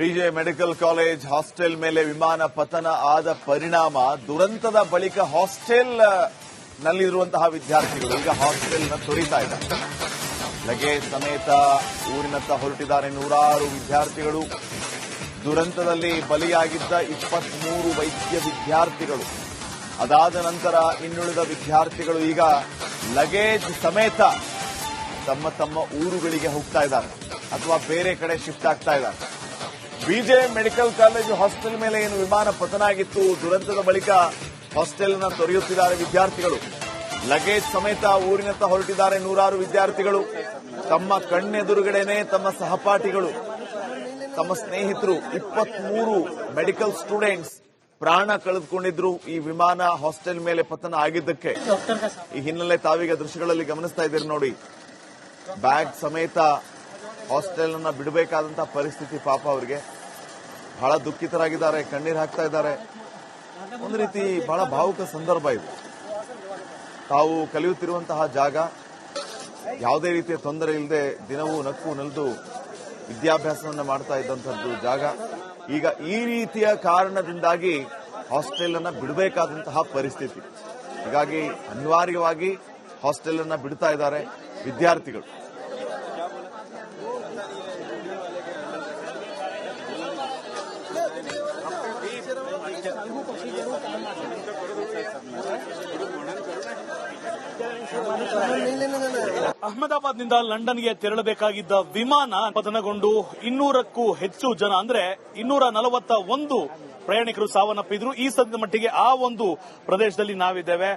ಬಿಜೆ medical college hostel ಮೇಲೆ ವಿಮಾನ ಪತನ ಆದ ಪರಿಣಾಮ ದುರಂತದ ಬಳಿಕ ಹಾಸ್ಟೆಲ್ ನಲ್ಲಿರುವಂತಹ ವಿದ್ಯಾರ್ಥಿಗಳು ಈಗ ಹಾಸ್ಟೆಲ್ನ ತೊರಿತಾ ಇದ್ದಾರೆ. ಲಗೇಜ್ ಸಮೇತ ಊರಿನತ್ತ ಹೊರಟಿದ್ದಾರೆ ನೂರಾರು ವಿದ್ಯಾರ್ಥಿಗಳು. ದುರಂತದಲ್ಲಿ ಬಲಿಯಾಗಿದ್ದ ಇಪ್ಪತ್ಮೂರು ವೈದ್ಯ ವಿದ್ಯಾರ್ಥಿಗಳು. ಅದಾದ ನಂತರ ಇನ್ನುಳಿದ ವಿದ್ಯಾರ್ಥಿಗಳು ಈಗ ಲಗೇಜ್ ಸಮೇತ ತಮ್ಮ ತಮ್ಮ ಊರುಗಳಿಗೆ ಹೋಗ್ತಾ ಇದ್ದಾರೆ. ಅಥವಾ ಬೇರೆ ಕಡೆ ಶಿಫ್ಟ್ ಆಗ್ತಾ ಇದ್ದಾರೆ. ಬಿಜೆ ಮೆಡಿಕಲ್ ಕಾಲೇಜು ಹಾಸ್ಟೆಲ್ ಮೇಲೆ ಏನು ವಿಮಾನ ಪತನ ಆಗಿತ್ತು ದುರಂತದ ಬಳಿಕ ಹಾಸ್ಟೆಲ್ನ ತೊರೆಯುತ್ತಿದ್ದಾರೆ ವಿದ್ಯಾರ್ಥಿಗಳು. ಲಗೇಜ್ ಸಮೇತ ಊರಿನತ್ತ ಹೊರಟಿದ್ದಾರೆ ನೂರಾರು ವಿದ್ಯಾರ್ಥಿಗಳು. ತಮ್ಮ ಕಣ್ಣೆದುರುಗಡೆನೆ ತಮ್ಮ ಸಹಪಾಠಿಗಳು. ತಮ್ಮ ಸ್ನೇಹಿತರು ಇಪ್ಪತ್ಮೂರು ಮೆಡಿಕಲ್ ಸ್ಟೂಡೆಂಟ್ಸ್ ಪ್ರಾಣ ಕಳೆದುಕೊಂಡಿದ್ರು ಈ ವಿಮಾನ ಹಾಸ್ಟೆಲ್ ಮೇಲೆ ಪತನ ಆಗಿದ್ದಕ್ಕೆ. ಈ ಹಿನ್ನೆಲೆ ತಾವೀಗ ದೃಶ್ಯಗಳಲ್ಲಿ ಗಮನಿಸ್ತಾ ಇದ್ದೀರಿ ನೋಡಿ. ಬ್ಯಾಗ್ ಸಮೇತ ಹಾಸ್ಟೆಲ್ ಅನ್ನ ಬಿಡಬೇಕಾದಂತಹ ಪರಿಸ್ಥಿತಿ ಪಾಪ ಅವರಿಗೆ. ಬಹಳ ದುಃಖಿತರಾಗಿದ್ದಾರೆ, ಕಣ್ಣೀರು ಹಾಕ್ತಾ ಇದ್ದಾರೆ. ಒಂದು ರೀತಿ ಬಹಳ ಭಾವುಕ ಸಂದರ್ಭ ಇದು. ತಾವು ಕಲಿಯುತ್ತಿರುವಂತಹ ಜಾಗ ಯಾವುದೇ ರೀತಿಯ ತೊಂದರೆ ಇಲ್ಲದೆ ದಿನವೂ ನಕ್ಕು ನಲಿದು ವಿದ್ಯಾಭ್ಯಾಸವನ್ನು ಮಾಡ್ತಾ ಇದ್ದಂಥದ್ದು ಜಾಗ. ಈಗ ಈ ರೀತಿಯ ಕಾರಣದಿಂದಾಗಿ ಹಾಸ್ಟೆಲ್ ಅನ್ನ ಬಿಡಬೇಕಾದಂತಹ ಪರಿಸ್ಥಿತಿ. ಹೀಗಾಗಿ ಅನಿವಾರ್ಯವಾಗಿ ಹಾಸ್ಟೆಲ್ ಅನ್ನ ಬಿಡ್ತಾ ಇದ್ದಾರೆ ವಿದ್ಯಾರ್ಥಿಗಳು. ಅಹಮದಾಬಾದ್ನಿಂದ ಲಂಡನ್ಗೆ ತೆರಳಬೇಕಾಗಿದ್ದ ವಿಮಾನ ಪತನಗೊಂಡು ಇನ್ನೂರಕ್ಕೂ ಹೆಚ್ಚು ಜನ, ಅಂದ್ರೆ ಇನ್ನೂರ ನಲವತ್ತ ಒಂದು ಪ್ರಯಾಣಿಕರು ಸಾವನ್ನಪ್ಪಿದ್ರು. ಈ ಸದ್ಯದ ಮಟ್ಟಿಗೆ ಆ ಒಂದು ಪ್ರದೇಶದಲ್ಲಿ ನಾವಿದ್ದೇವೆ.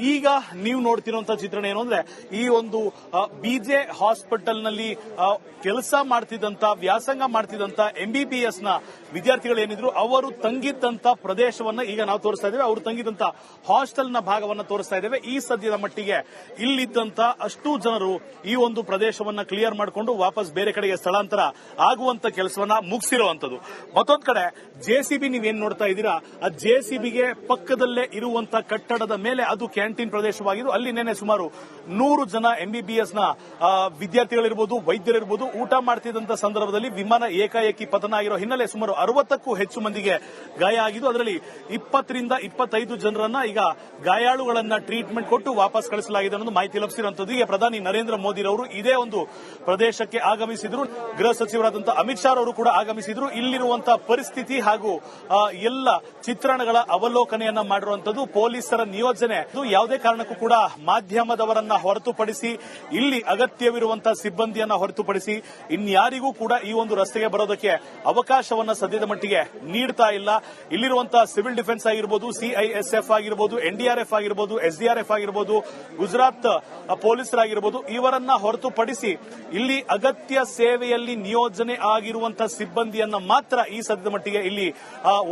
ಈಗ ನೀವು ನೋಡ್ತಿರುವಂತಹ ಚಿತ್ರಣ ಏನು ಅಂದ್ರೆ, ಈ ಒಂದು ಬಿಜೆ ಹಾಸ್ಪಿಟಲ್ನಲ್ಲಿ ಕೆಲಸ ಮಾಡ್ತಿದ್ದಂತ, ವ್ಯಾಸಂಗ ಮಾಡ್ತಿದ್ದಂತ ಎಂಬಿಬಿಎಸ್ನ ವಿದ್ಯಾರ್ಥಿಗಳು ಏನಿದ್ರು ಅವರು ತಂಗಿದ್ದಂತ ಪ್ರದೇಶವನ್ನ ಈಗ ನಾವು ತೋರಿಸ್ತಾ ಇದ್ದೇವೆ. ಅವರು ತಂಗಿದ್ದಂತ ಹಾಸ್ಟೆಲ್ನ ಭಾಗವನ್ನ ತೋರಿಸ್ತಾ ಇದ್ದೇವೆ. ಈ ಸದ್ಯದ ಮಟ್ಟಿಗೆ ಇಲ್ಲಿದ್ದಂತ ಅಷ್ಟು ಜನರು ಈ ಒಂದು ಪ್ರದೇಶವನ್ನ ಕ್ಲಿಯರ್ ಮಾಡಿಕೊಂಡು ವಾಪಸ್ ಬೇರೆ ಕಡೆಗೆ ಸ್ಥಳಾಂತರ ಆಗುವಂತ ಕೆಲಸವನ್ನ ಮುಗಿಸಿರುವಂತದ್ದು ಮತ್ತೊಂದ್ ಕಡೆ ಜೆಸಿಬಿ ನೀವೇನ್ ನೋಡ್ತಾ ಇದ್ದೀರಾ? ಆ ಜೆಸಿಬಿಗೆ ಪಕ್ಕದಲ್ಲೇ ಇರುವಂತ ಕಟ್ಟಡದ ಮೇಲೆ ಅದು ಕ್ಯಾಂಟೀನ್ ಪ್ರದೇಶವಾಗಿದ್ದು, ಅಲ್ಲಿ ನೆನೆ ಸುಮಾರು ನೂರು ಜನ ಎಂಬಿಬಿಎಸ್ನ ವಿದ್ಯಾರ್ಥಿಗಳಿರ್ಬೋದು, ವೈದ್ಯರಿರ್ಬೋದು ಊಟ ಮಾಡ್ತಿದ್ದಂತ ಸಂದರ್ಭದಲ್ಲಿ ವಿಮಾನ ಏಕಾಏಕಿ ಪತನ ಆಗಿರೋ ಹಿನ್ನೆಲೆ ಸುಮಾರು ಅರವತ್ತಕ್ಕೂ ಹೆಚ್ಚು ಮಂದಿಗೆ ಗಾಯ ಆಗಿದ್ದು, ಅದರಲ್ಲಿ ಇಪ್ಪತ್ತರಿಂದ ಇಪ್ಪತ್ತೈದು ಜನರನ್ನ ಈಗ ಗಾಯಾಳುಗಳನ್ನ ಟ್ರೀಟ್ಮೆಂಟ್ ಕೊಟ್ಟು ವಾಪಸ್ ಕಳಿಸಲಾಗಿದೆ ಅನ್ನೋದು ಮಾಹಿತಿ ಲಭಿಸಿರುವಂತದ್ದು ಈಗ ಪ್ರಧಾನಿ ನರೇಂದ್ರ ಮೋದಿ ರವರು ಇದೇ ಒಂದು ಪ್ರದೇಶಕ್ಕೆ ಆಗಮಿಸಿದ್ರು. ಗೃಹ ಸಚಿವರಾದಂತಹ ಅಮಿತ್ ಶಾ ಅವರು ಕೂಡ ಆಗಮಿಸಿದ್ರು. ಇಲ್ಲಿರುವಂತಹ ಪರಿಸ್ಥಿತಿ ಹಾಗೂ ಎಲ್ಲ ಚಿತ್ರಣಗಳ ಅವಲೋಕನೆಯನ್ನ ಮಾಡಿರುವಂತದ್ದು ಪೊಲೀಸರ ನಿಯೋಜನೆ. ಯಾವುದೇ ಕಾರಣಕ್ಕೂ ಕೂಡ ಮಾಧ್ಯಮದವರನ್ನ ಹೊರತುಪಡಿಸಿ, ಇಲ್ಲಿ ಅಗತ್ಯವಿರುವಂತಹ ಸಿಬ್ಬಂದಿಯನ್ನ ಹೊರತುಪಡಿಸಿ ಇನ್ಯಾರಿಗೂ ಕೂಡ ಈ ಒಂದು ರಸ್ತೆಗೆ ಬರೋದಕ್ಕೆ ಅವಕಾಶವನ್ನ ಸದ್ಯದ ಮಟ್ಟಿಗೆ ನೀಡ್ತಾ ಇಲ್ಲ. ಇಲ್ಲಿರುವಂತಹ ಸಿವಿಲ್ ಡಿಫೆನ್ಸ್ ಆಗಿರ್ಬೋದು ಸಿಐಎಸ್ಎಫ್ ಆಗಿರ್ಬೋದು ಎನ್ಡಿಆರ್ಎಫ್ ಆಗಿರ್ಬೋದು ಎಸ್ಡಿಆರ್ಎಫ್ ಆಗಿರ್ಬೋದು, ಗುಜರಾತ್ ಪೊಲೀಸರಾಗಿರ್ಬೋದು ಇವರನ್ನ ಹೊರತುಪಡಿಸಿ ಇಲ್ಲಿ ಅಗತ್ಯ ಸೇವೆಯಲ್ಲಿ ನಿಯೋಜನೆ ಆಗಿರುವಂತಹ ಸಿಬ್ಬಂದಿಯನ್ನ ಮಾತ್ರ ಈ ಸದ್ಯದ ಮಟ್ಟಿಗೆ ಇಲ್ಲಿ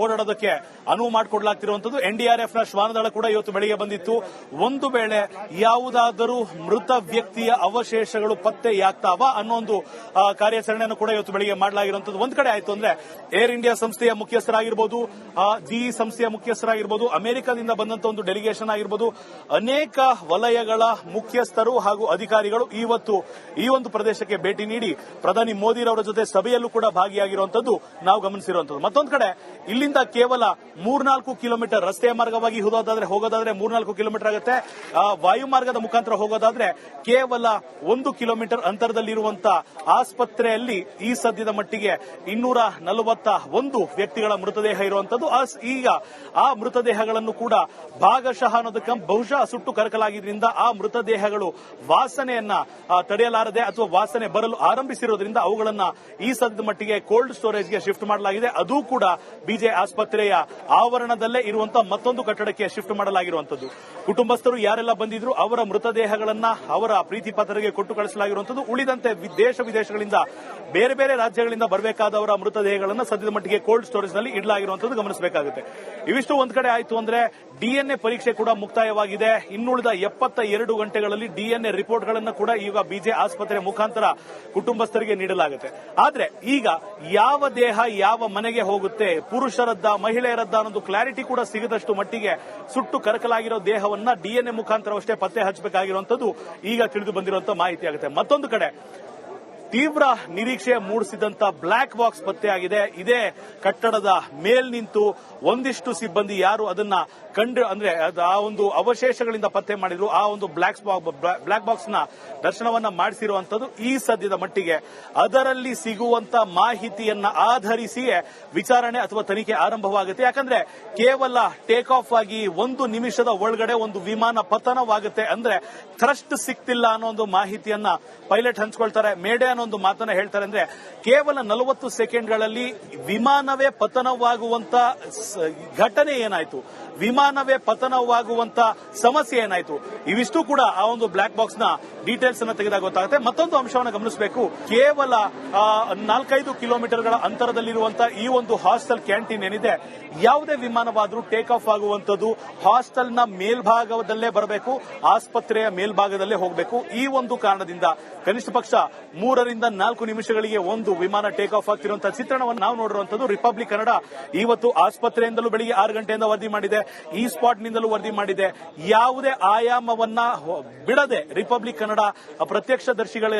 ಓಡಾಡೋದಕ್ಕೆ ಅನುವು ಮಾಡಿಕೊಡ್ಲಾಗ್ತಿರುವಂತದ್ದು ನ ಶ್ವಾನದಳ ಕೂಡ ಇವತ್ತು ಬೆಳಿಗ್ಗೆ ಬಂದಿತ್ತು. ಒಂದು ವೇಳೆ ಯಾವುದಾದರೂ ಮೃತ ವ್ಯಕ್ತಿಯ ಅವಶೇಷಗಳು ಪತ್ತೆಯಾಗ್ತಾವ ಅನ್ನೋ ಒಂದು ಕಾರ್ಯಾಚರಣೆಯನ್ನು ಕೂಡ ಇವತ್ತು ಬೆಳಿಗ್ಗೆ ಮಾಡಲಾಗಿರುವಂತದ್ದು ಒಂದ್ ಕಡೆ ಆಯ್ತು ಅಂದ್ರೆ ಏರ್ ಇಂಡಿಯಾ ಸಂಸ್ಥೆಯ ಮುಖ್ಯಸ್ಥರಾಗಿರ್ಬೋದು ಜಿಇ ಸಂಸ್ಥೆಯ ಮುಖ್ಯಸ್ಥರಾಗಿರ್ಬೋದು, ಅಮೆರಿಕದಿಂದ ಬಂದಂತ ಒಂದು ಡೆಲಿಗೇಷನ್ ಆಗಿರ್ಬೋದು, ಅನೇಕ ವಲಯಗಳ ಮುಖ್ಯಸ್ಥರು ಹಾಗೂ ಅಧಿಕಾರಿಗಳು ಇವತ್ತು ಈ ಒಂದು ಪ್ರದೇಶಕ್ಕೆ ಭೇಟಿ ನೀಡಿ ಪ್ರಧಾನಿ ಮೋದಿರವರ ಜೊತೆ ಸಭೆಯಲ್ಲೂ ಕೂಡ ಭಾಗಿಯಾಗಿರುವಂತದ್ದು ನಾವು ಗಮನಿಸಿರುವಂತದ್ದು ಮತ್ತೊಂದು ಕಡೆ, ಇಲ್ಲಿಂದ ಕೇವಲ ಮೂರ್ನಾಲ್ಕು ಕಿಲೋಮೀಟರ್ ರಸ್ತೆ ಮಾರ್ಗವಾಗಿ ಹೋಗೋದಾದ್ರೆ ಹೋಗೋದಾದ್ರೆ ಮೂರ್ನಾಲ್ಕು ಕಿಲೋಮೀಟರ್ ಆಗುತ್ತೆ. ವಾಯು ವಾಯುಮಾರ್ಗದ ಮುಖಾಂತರ ಹೋಗೋದಾದ್ರೆ ಕೇವಲ ಒಂದು ಕಿಲೋಮೀಟರ್ ಅಂತರದಲ್ಲಿರುವಂತಹ ಆಸ್ಪತ್ರೆಯಲ್ಲಿ ಈ ಸದ್ಯದ ಮಟ್ಟಿಗೆ ಇನ್ನೂರ ನಲವತ್ತ ಒಂದು ವ್ಯಕ್ತಿಗಳ ಮೃತದೇಹ ಇರುವಂತದ್ದು ಈಗ ಆ ಮೃತದೇಹಗಳನ್ನು ಕೂಡ ಭಾಗಶಃ ಅನ್ನೋದಕ್ಕೆ ಬಹುಶಃ ಸುಟ್ಟು ಕರಕಲಾಗಿದ್ದರಿಂದ ಆ ಮೃತದೇಹಗಳು ವಾಸನೆಯನ್ನ ತಡೆಯಲಾರದೆ ಅಥವಾ ವಾಸನೆ ಬರಲು ಆರಂಭಿಸಿರೋದ್ರಿಂದ ಅವುಗಳನ್ನ ಈ ಸದ್ಯದ ಮಟ್ಟಿಗೆ ಕೋಲ್ಡ್ ಸ್ಟೋರೇಜ್ಗೆ ಶಿಫ್ಟ್ ಮಾಡಲಾಗಿದೆ. ಅದು ಕೂಡ ಬಿಜೆ ಆಸ್ಪತ್ರೆಯ ಆವರಣದಲ್ಲೇ ಇರುವಂತಹ ಮತ್ತೊಂದು ಕಟ್ಟಡಕ್ಕೆ ಶಿಫ್ಟ್ ಮಾಡಲಾಗಿರುವಂತದ್ದು ಕುಟುಂಬಸ್ಥರು ಯಾರೆಲ್ಲ ಬಂದಿದ್ರು ಅವರ ಮೃತದೇಹಗಳನ್ನ ಅವರ ಪ್ರೀತಿ ಪಾತ್ರರಿಗೆ ಕೊಟ್ಟು ಕಳಿಸಲಾಗಿರುವಂತದ್ದು ಉಳಿದಂತೆ ದೇಶ ವಿದೇಶಗಳಿಂದ ಬೇರೆ ಬೇರೆ ರಾಜ್ಯಗಳಿಂದ ಬರಬೇಕಾದವರ ಮೃತದೇಹಗಳನ್ನು ಸದ್ಯದ ಮಟ್ಟಿಗೆ ಕೋಲ್ಡ್ ಸ್ಟೋರೇಜ್ನಲ್ಲಿ ಇಡಲಾಗಿರುವಂತದ್ದು ಗಮನಿಸಬೇಕಾಗುತ್ತೆ. ಇವಿಷ್ಟು ಒಂದ್ ಕಡೆ ಆಯ್ತು ಅಂದ್ರೆ ಡಿಎನ್ಎ ಪರೀಕ್ಷೆ ಕೂಡ ಮುಕ್ತಾಯವಾಗಿದೆ. ಇನ್ನುಳಿದ ಎಪ್ಪತ್ತ ಎರಡು ಗಂಟೆಗಳಲ್ಲಿ ಡಿಎನ್ಎ ರಿಪೋರ್ಟ್ಗಳನ್ನು ಕೂಡ ಈಗ ಬಿಜೆ ಆಸ್ಪತ್ರೆ ಮುಖಾಂತರ ಕುಟುಂಬಸ್ಥರಿಗೆ ನೀಡಲಾಗುತ್ತೆ. ಆದರೆ ಈಗ ಯಾವ ದೇಹ ಯಾವ ಮನೆಗೆ ಹೋಗುತ್ತೆ, ಪುರುಷರದ್ದ, ಮಹಿಳೆಯರದ್ದ ಅನ್ನೋದು ಕ್ಲಾರಿಟಿ ಕೂಡ ಸಿಗದಷ್ಟು ಮಟ್ಟಿಗೆ ಸುಟ್ಟು ಕರಕಲಾಗಿರೋ ದೇಹವನ್ನ ಡಿಎನ್ಎ ಮುಖಾಂತರವಷ್ಟೇ ಪತ್ತೆ ಹಚ್ಚಬೇಕಾಗಿರುವಂತದ್ದು ಈಗ ತಿಳಿದು ಬಂದಿರುವಂತಹ ಮಾಹಿತಿ ಆಗುತ್ತೆ. ಮತ್ತೊಂದು ಕಡೆ, ತೀವ್ರ ನಿರೀಕ್ಷೆ ಮೂಡಿಸಿದಂತ ಬ್ಲಾಕ್ ಬಾಕ್ಸ್ ಪತ್ತೆಯಾಗಿದೆ ಇದೇ ಕಟ್ಟಡದ ಮೇಲ್ ನಿಂತು ಒಂದಿಷ್ಟು ಸಿಬ್ಬಂದಿ ಯಾರು ಅದನ್ನ ಕಂಡು ಅಂದ್ರೆ ಅದು ಆ ಒಂದು ಅವಶೇಷಗಳಿಂದ ಪತ್ತೆ ಮಾಡಿದ್ರು. ಆ ಒಂದು ಬ್ಲಾಕ್ ಬ್ಲಾಕ್ ಬಾಕ್ಸ್ನ ದರ್ಶನವನ್ನ ಮಾಡಿಸಿರುವಂತದ್ದು ಈ ಸದ್ಯದ ಮಟ್ಟಿಗೆ. ಅದರಲ್ಲಿ ಸಿಗುವಂತ ಮಾಹಿತಿಯನ್ನ ಆಧರಿಸಿಯೇ ವಿಚಾರಣೆ ಅಥವಾ ತನಿಖೆ ಆರಂಭವಾಗುತ್ತೆ. ಯಾಕಂದ್ರೆ ಕೇವಲ ಟೇಕ್ ಆಫ್ ಆಗಿ ಒಂದು ನಿಮಿಷದ ಒಳಗಡೆ ಒಂದು ವಿಮಾನ ಪತನವಾಗುತ್ತೆ ಅಂದ್ರೆ ಥ್ರಸ್ಟ್ ಸಿಕ್ತಿಲ್ಲ ಅನ್ನೋ ಒಂದು ಮಾಹಿತಿಯನ್ನ ಪೈಲಟ್ ಹಂಚ್ಕೊಳ್ತಾರೆ. ಮೇಡೆ ಅನ್ನೋ ಒಂದು ಮಾತನ್ನ ಹೇಳ್ತಾರೆ ಅಂದ್ರೆ ಕೇವಲ ನಲವತ್ತು ಸೆಕೆಂಡ್ಗಳಲ್ಲಿ ವಿಮಾನವೇ ಪತನವಾಗುವಂತ ಘಟನೆ ಏನಾಯ್ತು? ವಿಮಾನವೇ ಪತನವಾಗುವಂತ ಸಮಸ್ಯೆ ಏನಾಯ್ತು? ಇವಿಷ್ಟು ಕೂಡ ಆ ಒಂದು ಬ್ಲಾಕ್ ಬಾಕ್ಸ್ನ ಡೀಟೇಲ್ಸ್ ಅನ್ನ ತೆಗೆದಾಗ ಗೊತ್ತಾಗುತ್ತೆ. ಮತ್ತೊಂದು ಅಂಶವನ್ನು ಗಮನಿಸಬೇಕು. ಕೇವಲ ನಾಲ್ಕೈದು ಕಿಲೋಮೀಟರ್ಗಳ ಅಂತರದಲ್ಲಿರುವಂತಹ ಈ ಒಂದು ಹಾಸ್ಟೆಲ್ ಕ್ಯಾಂಟೀನ್ ಏನಿದೆ, ಯಾವುದೇ ವಿಮಾನವಾದರೂ ಟೇಕ್ ಆಫ್ ಆಗುವಂತದ್ದು ಹಾಸ್ಟೆಲ್ನ ಮೇಲ್ಭಾಗದಲ್ಲೇ ಬರಬೇಕು, ಆಸ್ಪತ್ರೆಯ ಮೇಲ್ಭಾಗದಲ್ಲೇ ಹೋಗಬೇಕು. ಈ ಒಂದು ಕಾರಣದಿಂದ ಕನಿಷ್ಠ ಪಕ್ಷ ಮೂರರಿಂದ ನಾಲ್ಕು ನಿಮಿಷಗಳಿಗೆ ಒಂದು ವಿಮಾನ ಟೇಕ್ ಆಫ್ ಆಗ್ತಿರುವಂತಹ ಚಿತ್ರಣವನ್ನು ನಾವು ನೋಡಿರುವಂತದ್ದು ರಿಪಬ್ಲಿಕ್ ಕನ್ನಡ ಇವತ್ತು ಆಸ್ಪತ್ರೆಯಿಂದಲೂ ಬೆಳಿಗ್ಗೆ ಆರು ಗಂಟೆಯಿಂದ ವರದಿ ಮಾಡಿದೆ. ಈ ಸ್ಪಾಟ್ನಿಂದಲೂ ವರದಿ ಮಾಡಿದೆ. ಯಾವುದೇ ಆಯಾಮವನ್ನ ಬಿಡದೆ ರಿಪಬ್ಲಿಕ್ ಕನ್ನಡ ಪ್ರತ್ಯಕ್ಷದರ್ಶಿಗಳ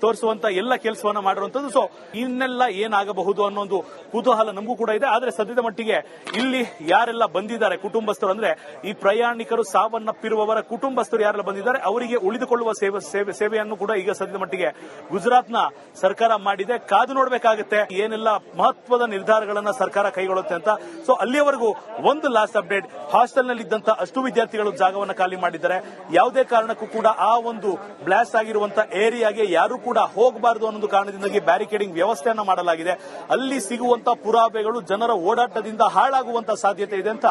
ತೋರಿಸುವಂತ ಎಲ್ಲ ಕೆಲಸವನ್ನ ಮಾಡಿರುವಂತದ್ದು. ಸೊ ಇನ್ನೆಲ್ಲ ಏನಾಗಬಹುದು ಅನ್ನೋ ಒಂದು ಕುತೂಹಲ ನಮಗೂ ಕೂಡ ಇದೆ. ಆದ್ರೆ ಸದ್ಯದ ಮಟ್ಟಿಗೆ ಇಲ್ಲಿ ಯಾರೆಲ್ಲ ಬಂದಿದ್ದಾರೆ ಕುಟುಂಬಸ್ಥರು ಅಂದ್ರೆ, ಈ ಪ್ರಯಾಣಿಕರು ಸಾವನ್ನಪ್ಪಿರುವವರ ಕುಟುಂಬಸ್ಥರು ಯಾರೆಲ್ಲ ಬಂದಿದ್ದಾರೆ, ಅವರಿಗೆ ಉಳಿದುಕೊಳ್ಳುವ ಸೇವೆ ಸೇವೆ, ಸೇವೆಯನ್ನು ಕೂಡ ಈಗ ಸದ್ಯದ ಮಟ್ಟಿಗೆ ಗುಜರಾತ್ನ ಸರ್ಕಾರ ಮಾಡಿದೆ. ಕಾದು ನೋಡಬೇಕಾಗುತ್ತೆ ಏನೆಲ್ಲ ಮಹತ್ವದ ನಿರ್ಧಾರಗಳನ್ನ ಸರ್ಕಾರ ಕೈಗೊಳ್ಳುತ್ತೆ ಅಂತ. ಸೊ ಅಲ್ಲಿಯವರೆಗೂ ಒಂದು ಲಾಸ್ಟ್ ಅಪ್ಡೇಟ್ ಹಾಸ್ಟೆಲ್ನಲ್ಲಿ ಇದ್ದಂತ ಅಷ್ಟು ವಿದ್ಯಾರ್ಥಿಗಳು ಜಾಗವನ್ನು ಖಾಲಿ ಮಾಡಿದ್ದಾರೆ. ಯಾವುದೇ ಕಾರಣಕ್ಕೂ ಕೂಡ ಆ ಒಂದು ಬ್ಲಾಸ್ಟ್ ಆಗಿರುವಂತಹ ಏರಿಯಾಗೆ ಯಾರು ಕೂಡ ಹೋಗಬಾರದು ಅನ್ನೋದು ಕಾರಣದಿಂದಾಗಿ ಬ್ಯಾರಿಕೇಡಿಂಗ್ ವ್ಯವಸ್ಥೆಯನ್ನು ಮಾಡಲಾಗಿದೆ. ಅಲ್ಲಿ ಸಿಗುವಂತಹ ಪುರಾವೆಗಳು ಜನರ ಓಡಾಟದಿಂದ ಹಾಳಾಗುವಂತಹ ಸಾಧ್ಯತೆ ಇದೆ ಅಂತ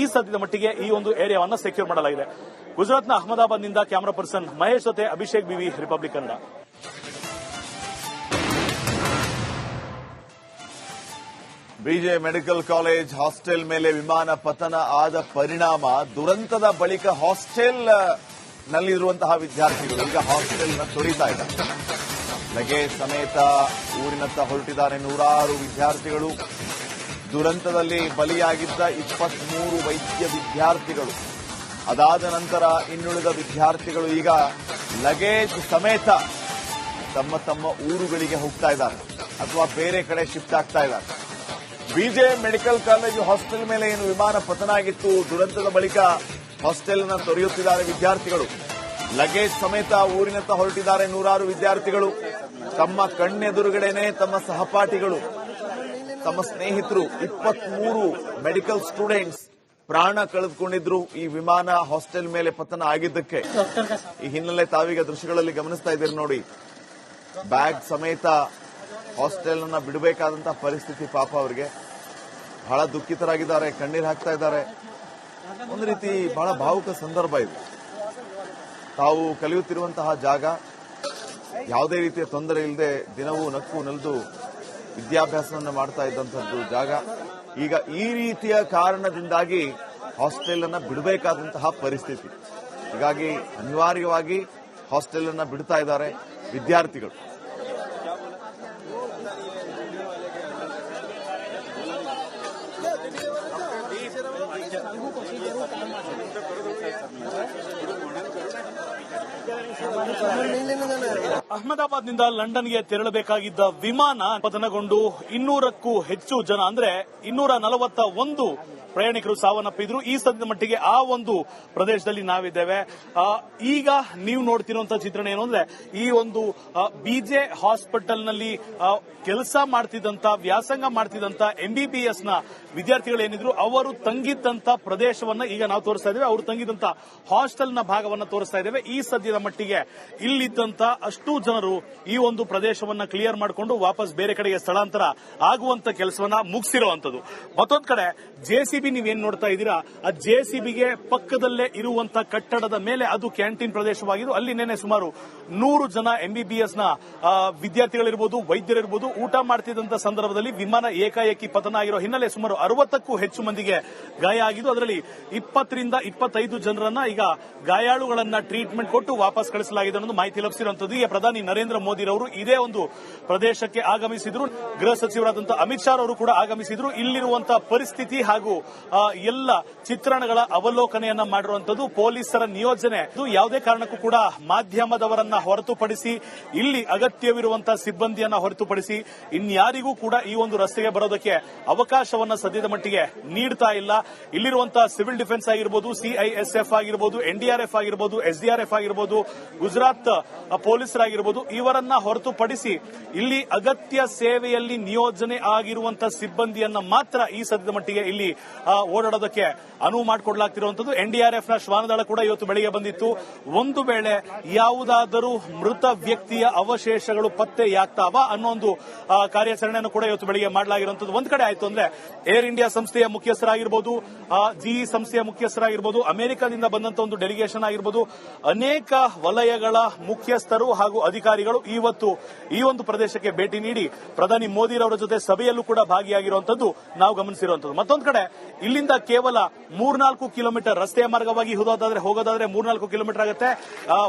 ಈ ಸದ್ಯದ ಮಟ್ಟಿಗೆ ಈ ಒಂದು ಏರಿಯಾವನ್ನು ಸೆಕ್ಯೂರ್ ಮಾಡಲಾಗಿದೆ. ಗುಜರಾತ್ನ ಅಹಮದಾಬಾದ್ನಿಂದ ಕ್ಯಾಮರಾ ಪರ್ಸನ್ ಮಹೇಶ್ ಜೊತೆ Abhishek BV Republic Kannada BJ medical college hostel ಮೇಲೆ ವಿಮಾನ ಪತನ ಆದ ಪರಿಣಾಮ, ದುರಂತದ ಬಳಿಕ ಹಾಸ್ಟೆಲ್ ನಲ್ಲಿರುವಂತಹ ವಿದ್ಯಾರ್ಥಿಗಳು. ಈಗ ಹಾಸ್ಟೆಲ್ನ ತೊಳಿತಾ ಇದ್ದಾರೆ. ಲಗೇಜ್ ಸಮೇತ ಊರಿನತ್ತ ಹೊರಟಿದ್ದಾರೆ ನೂರಾರು ವಿದ್ಯಾರ್ಥಿಗಳು. ದುರಂತದಲ್ಲಿ ಬಲಿಯಾಗಿದ್ದ ಇಪ್ಪತ್ಮೂರು ವೈದ್ಯ ವಿದ್ಯಾರ್ಥಿಗಳು. ಅದಾದ ನಂತರ ಇನ್ನುಳಿದ ವಿದ್ಯಾರ್ಥಿಗಳು ಈಗ ಲಗೇಜ್ ಸಮೇತ ತಮ್ಮ ತಮ್ಮ ಊರುಗಳಿಗೆ ಹೋಗ್ತಾ ಇದ್ದಾರೆ. ಅಥವಾ ಬೇರೆ ಕಡೆ ಶಿಫ್ಟ್ ಆಗ್ತಾ ಇದ್ದಾರೆ. ಬಿಜೆ ಮೆಡಿಕಲ್ ಕಾಲೇಜು ಹಾಸ್ಟೆಲ್ ಮೇಲೆ ಏನು ವಿಮಾನ ಪತನ ಆಗಿತ್ತು? ದುರಂತದ ಬಳಿಕ ಹಾಸ್ಟೆಲ್ನ ತೊರೆಯುತ್ತಿದ್ದಾರೆ ವಿದ್ಯಾರ್ಥಿಗಳು. ಲಗೇಜ್ ಸಮೇತ ಊರಿನತ್ತ ಹೊರಟಿದ್ದಾರೆ ನೂರಾರು ವಿದ್ಯಾರ್ಥಿಗಳು. ತಮ್ಮ ಕಣ್ಣೆದುರುಗಡೆನೆ ತಮ್ಮ ಸಹಪಾಠಿಗಳು. ತಮ್ಮ ಸ್ನೇಹಿತರು ಇಪ್ಪತ್ಮೂರು ಮೆಡಿಕಲ್ ಸ್ಟೂಡೆಂಟ್ಸ್ ಪ್ರಾಣ ಕಳೆದುಕೊಂಡಿದ್ರು ಈ ವಿಮಾನ ಹಾಸ್ಟೆಲ್ ಮೇಲೆ ಪತನ ಆಗಿದ್ದಕ್ಕೆ. ಈ ಹಿನ್ನೆಲೆ ತಾವೀಗ ದೃಶ್ಯಗಳಲ್ಲಿ ಗಮನಿಸ್ತಾ ಇದ್ದೀರಿ ನೋಡಿ. ಬ್ಯಾಗ್ ಸಮೇತ ಹಾಸ್ಟೆಲ್ ಅನ್ನ ಬಿಡಬೇಕಾದಂತಹ ಪರಿಸ್ಥಿತಿ ಪಾಪ ಅವರಿಗೆ. ಬಹಳ ದುಃಖಿತರಾಗಿದ್ದಾರೆ, ಕಣ್ಣೀರು ಹಾಕ್ತಾ ಇದ್ದಾರೆ. ಒಂದು ರೀತಿ ಬಹಳ ಭಾವುಕ ಸಂದರ್ಭ ಇದು. ತಾವು ಕಲಿಯುತ್ತಿರುವಂತಹ ಜಾಗ ಯಾವುದೇ ರೀತಿಯ ತೊಂದರೆ ಇಲ್ಲದೆ ದಿನವೂ ನಕ್ಕು ನಲಿದು ವಿದ್ಯಾಭ್ಯಾಸವನ್ನು ಮಾಡ್ತಾ ಇದ್ದಂಥದ್ದು ಜಾಗ. ಈಗ ಈ ರೀತಿಯ ಕಾರಣದಿಂದಾಗಿ ಹಾಸ್ಟೆಲ್ ಅನ್ನ ಬಿಡಬೇಕಾದಂತಹ ಪರಿಸ್ಥಿತಿ. ಹೀಗಾಗಿ ಅನಿವಾರ್ಯವಾಗಿ ಹಾಸ್ಟೆಲ್ ಅನ್ನ ಬಿಡ್ತಾ ಇದ್ದಾರೆ ವಿದ್ಯಾರ್ಥಿಗಳು. सांगू कशी ज़रूर काम नाही लेणं जाणार ಅಹಮದಾಬಾದ್ನಿಂದ ಲಂಡನ್ಗೆ ತೆರಳಬೇಕಾಗಿದ್ದ ವಿಮಾನ ಪತನಗೊಂಡು ಇನ್ನೂರಕ್ಕೂ ಹೆಚ್ಚು ಜನ, ಅಂದ್ರೆ ಇನ್ನೂರ ನಲವತ್ತ ಒಂದು ಪ್ರಯಾಣಿಕರು ಸಾವನ್ನಪ್ಪಿದ್ರು. ಈ ಸದ್ಯದ ಮಟ್ಟಿಗೆ ಆ ಒಂದು ಪ್ರದೇಶದಲ್ಲಿ ನಾವಿದ್ದೇವೆ. ಈಗ ನೀವು ನೋಡ್ತಿರುವಂತಹ ಚಿತ್ರಣ ಏನು ಅಂದ್ರೆ, ಈ ಒಂದು ಬಿಜೆ ಹಾಸ್ಪಿಟಲ್ನಲ್ಲಿ ಕೆಲಸ ಮಾಡ್ತಿದ್ದಂತ, ವ್ಯಾಸಂಗ ಮಾಡ್ತಿದ್ದಂತ ಎಂಬಿಬಿಎಸ್ನ ವಿದ್ಯಾರ್ಥಿಗಳು ಏನಿದ್ರು ಅವರು ತಂಗಿದ್ದಂತ ಪ್ರದೇಶವನ್ನ ಈಗ ನಾವು ತೋರಿಸ್ತಾ ಇದ್ದೇವೆ. ಅವರು ತಂಗಿದ್ದಂತ ಹಾಸ್ಟೆಲ್ನ ಭಾಗವನ್ನ ತೋರಿಸ್ತಾ ಇದ್ದೇವೆ. ಈ ಸದ್ಯದ ಮಟ್ಟಿಗೆ ಇಲ್ಲಿದ್ದಂತ ಅಷ್ಟು ಜನರು ಈ ಒಂದು ಪ್ರದೇಶವನ್ನ ಕ್ಲಿಯರ್ ಮಾಡಿಕೊಂಡು ವಾಪಸ್ ಬೇರೆ ಕಡೆಗೆ ಸ್ಥಳಾಂತರ ಆಗುವಂತ ಕೆಲಸವನ್ನ ಮುಗಿಸಿರುವಂತದ್ದು ಮತ್ತೊಂದ್ ಕಡೆ ಜೆಸಿಬಿ ನೀವೇನ್ ನೋಡ್ತಾ ಇದ್ದೀರಾ? ಆ ಜೆಸಿಬಿಗೆ ಪಕ್ಕದಲ್ಲೇ ಇರುವಂತ ಕಟ್ಟಡದ ಮೇಲೆ ಅದು ಕ್ಯಾಂಟೀನ್ ಪ್ರದೇಶವಾಗಿದ್ದು, ಅಲ್ಲಿ ನಿನ್ನೆ ಸುಮಾರು ನೂರು ಜನ ಎಂಬಿಬಿಎಸ್ನ ವಿದ್ಯಾರ್ಥಿಗಳಿರ್ಬೋದು, ವೈದ್ಯರಿರ್ಬೋದು ಊಟ ಮಾಡ್ತಿದ್ದಂತ ಸಂದರ್ಭದಲ್ಲಿ ವಿಮಾನ ಏಕಾಏಕಿ ಪತನ ಆಗಿರೋ ಹಿನ್ನೆಲೆ ಸುಮಾರು ಅರವತ್ತಕ್ಕೂ ಹೆಚ್ಚು ಮಂದಿಗೆ ಗಾಯ ಆಗಿದ್ದು, ಅದರಲ್ಲಿ ಇಪ್ಪತ್ತರಿಂದ ಇಪ್ಪತ್ತೈದು ಜನರನ್ನ ಈಗ ಗಾಯಾಳುಗಳನ್ನ ಟ್ರೀಟ್ಮೆಂಟ್ ಕೊಟ್ಟು ವಾಪಸ್ ಕಳಿಸಲಾಗಿದೆ ಅನ್ನೋದು ಮಾಹಿತಿ ಲಭಿಸಿರುವಂತದ್ದು ಈಗ ಪ್ರಧಾನಿ ನರೇಂದ್ರ ಮೋದಿ ರವರು ಇದೇ ಒಂದು ಪ್ರದೇಶಕ್ಕೆ ಆಗಮಿಸಿದ್ರು. ಗೃಹ ಸಚಿವರಾದಂತಹ ಅಮಿತ್ ಶಾ ಅವರು ಕೂಡ ಆಗಮಿಸಿದ್ರು. ಇಲ್ಲಿರುವಂತಹ ಪರಿಸ್ಥಿತಿ ಹಾಗೂ ಎಲ್ಲ ಚಿತ್ರಣಗಳ ಅವಲೋಕನೆಯನ್ನ ಮಾಡಿರುವಂತದ್ದು ಪೊಲೀಸರ ನಿಯೋಜನೆ. ಯಾವುದೇ ಕಾರಣಕ್ಕೂ ಕೂಡ ಮಾಧ್ಯಮದವರನ್ನ ಹೊರತುಪಡಿಸಿ, ಇಲ್ಲಿ ಅಗತ್ಯವಿರುವಂತಹ ಸಿಬ್ಬಂದಿಯನ್ನ ಹೊರತುಪಡಿಸಿ ಇನ್ಯಾರಿಗೂ ಕೂಡ ಈ ಒಂದು ರಸ್ತೆಗೆ ಬರೋದಕ್ಕೆ ಅವಕಾಶವನ್ನ ಸದ್ಯದ ಮಟ್ಟಿಗೆ ನೀಡ್ತಾ ಇಲ್ಲ. ಇಲ್ಲಿರುವಂತಹ ಸಿವಿಲ್ ಡಿಫೆನ್ಸ್ ಆಗಿರ್ಬೋದು ಸಿಐಎಸ್ಎಫ್ ಆಗಿರ್ಬೋದು ಎನ್ಡಿಆರ್ಎಫ್ ಆಗಿರ್ಬೋದು ಎಸ್ಡಿಆರ್ಎಫ್ ಆಗಿರ್ಬೋದು, ಗುಜರಾತ್ ಪೊಲೀಸರಾಗಿರ್ಬೋದು ಇವರನ್ನ ಹೊರತುಪಡಿಸಿ ಇಲ್ಲಿ ಅಗತ್ಯ ಸೇವೆಯಲ್ಲಿ ನಿಯೋಜನೆ ಆಗಿರುವಂತಹ ಸಿಬ್ಬಂದಿಯನ್ನ ಮಾತ್ರ ಈ ಸದ್ಯದ ಮಟ್ಟಿಗೆ ಇಲ್ಲಿ ಓಡಾಡೋದಕ್ಕೆ ಅನುವು ಮಾಡಿಕೊಡ್ಲಾಗ್ತಿರುವಂತದ್ದು ನ ಶ್ವಾನದಳ ಕೂಡ ಇವತ್ತು ಬೆಳಿಗ್ಗೆ ಬಂದಿತ್ತು. ಒಂದು ವೇಳೆ ಯಾವುದಾದರೂ ಮೃತ ವ್ಯಕ್ತಿಯ ಅವಶೇಷಗಳು ಪತ್ತೆಯಾಗ್ತಾವ ಅನ್ನೋ ಒಂದು ಕಾರ್ಯಾಚರಣೆಯನ್ನು ಕೂಡ ಇವತ್ತು ಬೆಳಿಗ್ಗೆ ಮಾಡಲಾಗಿರುವಂತದ್ದು ಒಂದ್ ಕಡೆ ಆಯ್ತು ಅಂದ್ರೆ ಏರ್ ಇಂಡಿಯಾ ಸಂಸ್ಥೆಯ ಮುಖ್ಯಸ್ಥರಾಗಿರ್ಬೋದು ಜಿಇ ಸಂಸ್ಥೆಯ ಮುಖ್ಯಸ್ಥರಾಗಿರ್ಬೋದು, ಅಮೆರಿಕದಿಂದ ಬಂದಂತ ಒಂದು ಡೆಲಿಗೇಷನ್ ಆಗಿರ್ಬೋದು, ಅನೇಕ ವಲಯಗಳ ಮುಖ್ಯಸ್ಥರು ಹಾಗೂ ಅಧಿಕಾರಿಗಳು ಇವತ್ತು ಈ ಒಂದು ಪ್ರದೇಶಕ್ಕೆ ಭೇಟಿ ನೀಡಿ ಪ್ರಧಾನಿ ಮೋದಿರವರ ಜೊತೆ ಸಭೆಯಲ್ಲೂ ಕೂಡ ಭಾಗಿಯಾಗಿರುವಂತದ್ದು ನಾವು ಗಮನಿಸಿರುವಂತದ್ದು ಮತ್ತೊಂದು ಕಡೆ, ಇಲ್ಲಿಂದ ಕೇವಲ ಮೂರ್ನಾಲ್ಕು ಕಿಲೋಮೀಟರ್ ರಸ್ತೆಯ ಮಾರ್ಗವಾಗಿ ಹೋಗೋದಾದ್ರೆ ಹೋಗೋದಾದ್ರೆ ಮೂರ್ನಾಲ್ಕು ಕಿಲೋಮೀಟರ್ ಆಗುತ್ತೆ.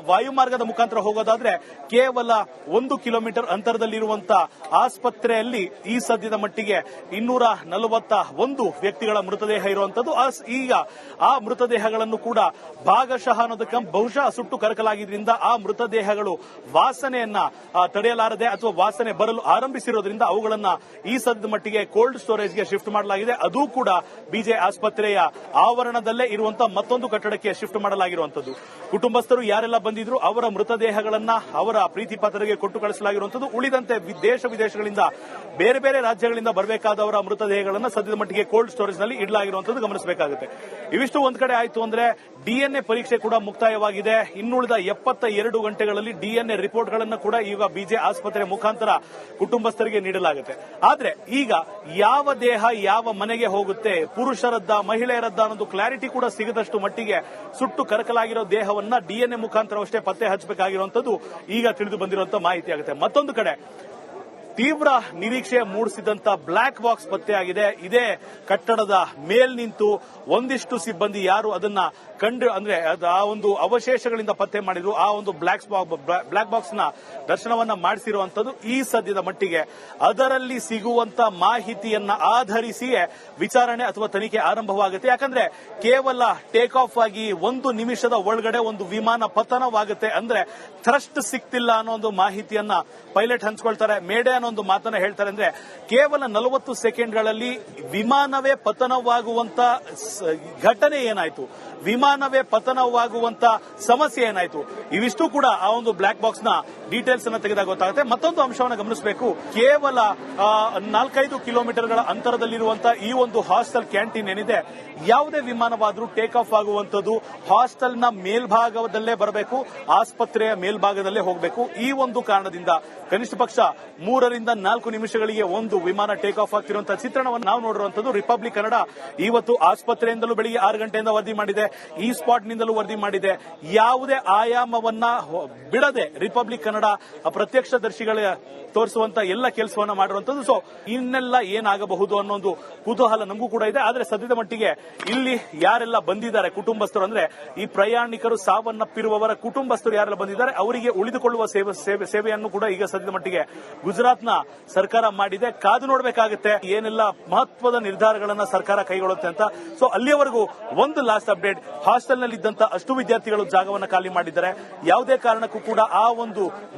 ವಾಯು ವಾಯುಮಾರ್ಗದ ಮುಖಾಂತರ ಹೋಗೋದಾದ್ರೆ ಕೇವಲ ಒಂದು ಕಿಲೋಮೀಟರ್ ಅಂತರದಲ್ಲಿರುವಂತಹ ಆಸ್ಪತ್ರೆಯಲ್ಲಿ ಈ ಸದ್ಯದ ಮಟ್ಟಿಗೆ ಇನ್ನೂರ ನಲವತ್ತ ಒಂದು ವ್ಯಕ್ತಿಗಳ ಮೃತದೇಹ ಇರುವಂತದ್ದು ಈಗ ಆ ಮೃತದೇಹಗಳನ್ನು ಕೂಡ ಭಾಗಶಃ ಅನ್ನೋದಕ್ಕೆ ಬಹುಶಃ ಸುಟ್ಟು ಕರಕಲಾಗಿದ್ದರಿಂದ ಆ ಮೃತದೇಹಗಳು ವಾಸನೆಯನ್ನ ತಡೆಯಲಾರದೆ ಅಥವಾ ವಾಸನೆ ಬರಲು ಆರಂಭಿಸಿರೋದ್ರಿಂದ ಅವುಗಳನ್ನ ಈ ಸದ್ಯದ ಮಟ್ಟಿಗೆ ಕೋಲ್ಡ್ ಸ್ಟೋರೇಜ್ಗೆ ಶಿಫ್ಟ್ ಮಾಡಲಾಗಿದೆ. ಅದು ಕೂಡ ಬಿಜೆ ಆಸ್ಪತ್ರೆಯ ಆವರಣದಲ್ಲೇ ಇರುವಂತಹ ಮತ್ತೊಂದು ಕಟ್ಟಡಕ್ಕೆ ಶಿಫ್ಟ್ ಮಾಡಲಾಗಿರುವಂತದ್ದು ಕುಟುಂಬಸ್ಥರು ಯಾರೆಲ್ಲ ಬಂದಿದ್ರು ಅವರ ಮೃತದೇಹಗಳನ್ನ ಅವರ ಪ್ರೀತಿ ಪಾತ್ರರಿಗೆ ಕೊಟ್ಟು ಕಳಿಸಲಾಗಿರುವಂತದ್ದು ಉಳಿದಂತೆ ದೇಶ ವಿದೇಶಗಳಿಂದ ಬೇರೆ ಬೇರೆ ರಾಜ್ಯಗಳಿಂದ ಬರಬೇಕಾದವರ ಮೃತದೇಹಗಳನ್ನ ಸದ್ಯದ ಮಟ್ಟಿಗೆ ಕೋಲ್ಡ್ ಸ್ಟೋರೇಜ್ನಲ್ಲಿ ಇಡಲಾಗಿರುವಂತದ್ದು ಗಮನಿಸಬೇಕಾಗುತ್ತೆ. ಇವಿಷ್ಟು ಒಂದ್ ಕಡೆ ಆಯ್ತು ಅಂದ್ರೆ ಡಿಎನ್ಎ ಪರೀಕ್ಷೆ ಕೂಡ ಮುಕ್ತಾಯವಾಗಿದೆ. ಇನ್ನುಳಿದ ಎಪ್ಪತ್ತ ಎರಡು ಗಂಟೆಗಳಲ್ಲಿ ಡಿಎನ್ಎ ರಿಪೋರ್ಟ್ ಗಳನ್ನ ಕೂಡ ಈಗ ಬಿಜೆ ಆಸ್ಪತ್ರೆ ಮುಖಾಂತರ ಕುಟುಂಬಸ್ಥರಿಗೆ ನೀಡಲಾಗುತ್ತೆ. ಆದ್ರೆ ಈಗ ಯಾವ ದೇಹ ಯಾವ ಮನೆಗೆ ಹೋಗುತ್ತೆ, ಪುರುಷರದ್ದ ಮಹಿಳೆಯರದ್ದ ಅನ್ನೋದು ಕ್ಲಾರಿಟಿ ಕೂಡ ಸಿಗದಷ್ಟು ಮಟ್ಟಿಗೆ ಸುಟ್ಟು ಕರಕಲಾಗಿರೋ ದೇಹವನ್ನ ಡಿಎನ್ಎ ಮುಖಾಂತರವಷ್ಟೇ ಪತ್ತೆ ಹಚ್ಚಬೇಕಾಗಿರುವಂತದ್ದು ಈಗ ತಿಳಿದು ಬಂದಿರುವಂತಹ ಮಾಹಿತಿ ಆಗುತ್ತೆ. ಮತ್ತೊಂದು ಕಡೆ ತೀವ್ರ ನಿರೀಕ್ಷೆ ಮೂಡಿಸಿದಂತ ಬ್ಲಾಕ್ ಬಾಕ್ಸ್ ಪತ್ತೆಯಾಗಿದೆ. ಇದೇ ಕಟ್ಟಡದ ಮೇಲ್ ನಿಂತು ಒಂದಿಷ್ಟು ಸಿಬ್ಬಂದಿ ಯಾರು ಅದನ್ನ ಕಂಡು ಅಂದ್ರೆ ಅದು ಆ ಒಂದು ಅವಶೇಷಗಳಿಂದ ಪತ್ತೆ ಮಾಡಿದ್ರು. ಆ ಒಂದು ಬ್ಲಾಕ್ ಬ್ಲಾಕ್ ಬಾಕ್ಸ್ನ ದರ್ಶನವನ್ನ ಮಾಡಿಸಿರುವಂತದ್ದು ಈ ಸದ್ಯದ ಮಟ್ಟಿಗೆ. ಅದರಲ್ಲಿ ಸಿಗುವಂತ ಮಾಹಿತಿಯನ್ನ ಆಧರಿಸಿಯೇ ವಿಚಾರಣೆ ಅಥವಾ ತನಿಖೆ ಆರಂಭವಾಗುತ್ತೆ. ಯಾಕಂದ್ರೆ ಕೇವಲ ಟೇಕ್ ಆಫ್ ಆಗಿ ಒಂದು ನಿಮಿಷದ ಒಳಗಡೆ ಒಂದು ವಿಮಾನ ಪತನವಾಗುತ್ತೆ ಅಂದ್ರೆ ಥ್ರಸ್ಟ್ ಸಿಕ್ತಿಲ್ಲ ಅನ್ನೋ ಒಂದು ಮಾಹಿತಿಯನ್ನ ಪೈಲಟ್ ಹಂಚಿಕೊಳ್ತಾರೆ. ಮೇಡೆ ಅನ್ನೋ ಒಂದು ಮಾತನ್ನ ಹೇಳ್ತಾರೆ ಅಂದ್ರೆ ಕೇವಲ ನಲವತ್ತು ಸೆಕೆಂಡ್ಗಳಲ್ಲಿ ವಿಮಾನವೇ ಪತನವಾಗುವಂತ ಘಟನೆ ಏನಾಯ್ತು? ವಿಮಾನವೇ ಪತನವಾಗುವಂತ ಸಮಸ್ಯೆ ಏನಾಯ್ತು? ಇವಿಷ್ಟು ಕೂಡ ಆ ಒಂದು ಬ್ಲಾಕ್ ಬಾಕ್ಸ್ನ ಡೀಟೇಲ್ಸ್ ಅನ್ನ ತೆಗೆದಾಗ ಗೊತ್ತಾಗುತ್ತೆ. ಮತ್ತೊಂದು ಅಂಶವನ್ನು ಗಮನಿಸಬೇಕು. ಕೇವಲ ನಾಲ್ಕೈದು ಕಿಲೋಮೀಟರ್ಗಳ ಅಂತರದಲ್ಲಿರುವಂತಹ ಈ ಒಂದು ಹಾಸ್ಟೆಲ್ ಕ್ಯಾಂಟೀನ್ ಏನಿದೆ, ಯಾವುದೇ ವಿಮಾನವಾದರೂ ಟೇಕ್ ಆಫ್ ಆಗುವಂತದ್ದು ಹಾಸ್ಟೆಲ್ನ ಮೇಲ್ಭಾಗದಲ್ಲೇ ಬರಬೇಕು, ಆಸ್ಪತ್ರೆಯ ಮೇಲ್ಭಾಗದಲ್ಲೇ ಹೋಗಬೇಕು. ಈ ಒಂದು ಕಾರಣದಿಂದ ಕನಿಷ್ಠ ಪಕ್ಷ ಮೂರರಿಂದ ನಾಲ್ಕು ನಿಮಿಷಗಳಿಗೆ ಒಂದು ವಿಮಾನ ಟೇಕ್ ಆಫ್ ಆಗ್ತಿರುವಂತಹ ಚಿತ್ರಣವನ್ನು ನಾವು ನೋಡಿರುವಂತದ್ದು ರಿಪಬ್ಲಿಕ್ ಕನ್ನಡ ಇವತ್ತು ಆಸ್ಪತ್ರೆಯಿಂದಲೂ ಬೆಳಿಗ್ಗೆ ಆರು ಗಂಟೆಯಿಂದ ವರದಿ ಮಾಡಿದೆ. ಈ ಸ್ಪಾಟ್ ನಿಂದಲೂ ವರದಿ ಮಾಡಿದೆ. ಯಾವುದೇ ಆಯಾಮವನ್ನ ಬಿಡದೆ ರಿಪಬ್ಲಿಕ್ ಕನ್ನಡ ಪ್ರತ್ಯಕ್ಷ ಪ್ರತ್ಯಕ್ಷದರ್ಶಿಗಳ ತೋರಿಸುವಂತ ಎಲ್ಲ ಕೆಲಸವನ್ನ ಮಾಡಿರುವಂತದ್ದು ಸೊ ಇನ್ನೆಲ್ಲ ಏನಾಗಬಹುದು ಅನ್ನೋ ಒಂದು ಕುತೂಹಲ ನಮಗೂ ಕೂಡ ಇದೆ. ಆದರೆ ಸದ್ಯದ ಮಟ್ಟಿಗೆ ಇಲ್ಲಿ ಯಾರೆಲ್ಲ ಬಂದಿದ್ದಾರೆ ಕುಟುಂಬಸ್ಥರು ಅಂದ್ರೆ ಈ ಪ್ರಯಾಣಿಕರು ಸಾವನ್ನಪ್ಪಿರುವವರ ಕುಟುಂಬಸ್ಥರು ಯಾರೆಲ್ಲ ಬಂದಿದ್ದಾರೆ, ಅವರಿಗೆ ಉಳಿದುಕೊಳ್ಳುವ ಸೇವೆ ಸೇವೆ, ಸೇವೆಯನ್ನು ಕೂಡ ಈಗ ಸದ್ಯದ ಮಟ್ಟಿಗೆ ಗುಜರಾತ್ನ ಸರ್ಕಾರ ಮಾಡಿದೆ. ಕಾದು ನೋಡಬೇಕಾಗುತ್ತೆ. ಏನೆಲ್ಲ, ಮಹತ್ವದ ನಿರ್ಧಾರಗಳನ್ನ ಸರ್ಕಾರ ಕೈಗೊಳ್ಳುತ್ತೆ ಅಂತ. ಸೊ ಅಲ್ಲಿಯವರೆಗೂ ಒಂದು ಲಾಸ್ಟ್ ಅಪ್ಡೇಟ್ ಹಾಸ್ಟೆಲ್ನಲ್ಲಿ ಇದ್ದಂತ ಅಷ್ಟು ವಿದ್ಯಾರ್ಥಿಗಳು ಜಾಗವನ್ನು ಖಾಲಿ ಮಾಡಿದ್ದಾರೆ. ಯಾವುದೇ ಕಾರಣಕ್ಕೂ ಕೂಡ ಆ ಒಂದು